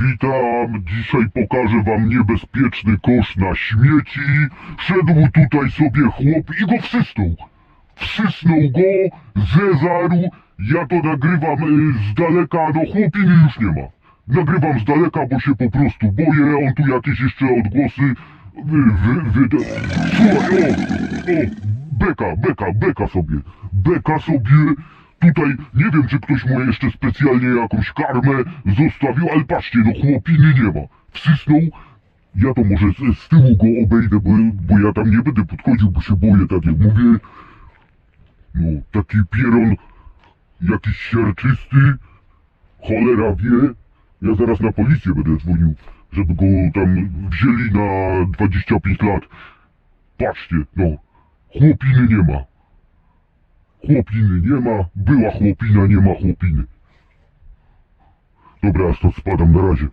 Witam, dzisiaj pokażę wam niebezpieczny kosz na śmieci. Szedł tutaj sobie chłop i go wsysnął. Wsysnął go, zezarł. Ja to nagrywam y, z daleka, no chłopiny już nie ma. Nagrywam z daleka, bo się po prostu boję. On tu jakieś jeszcze odgłosy wy, wy, wy, Słuchaj, o, o, beka, beka, beka sobie. Beka sobie. Tutaj nie wiem, czy ktoś mu jeszcze specjalnie jakąś karmę zostawił, ale patrzcie, no chłopiny nie ma. Wsysnął. Ja to może z, z tyłu go obejdę, bo, bo ja tam nie będę podchodził, bo się boję, tak jak mówię. No, taki pieron, jakiś siarczysty, cholera wie. Ja zaraz na policję będę dzwonił, żeby go tam wzięli na 25 lat. Patrzcie, no, chłopiny nie ma. Chłopiny nie ma, była chłopina, nie ma chłopiny. Dobra, ja stąd spadam na razie.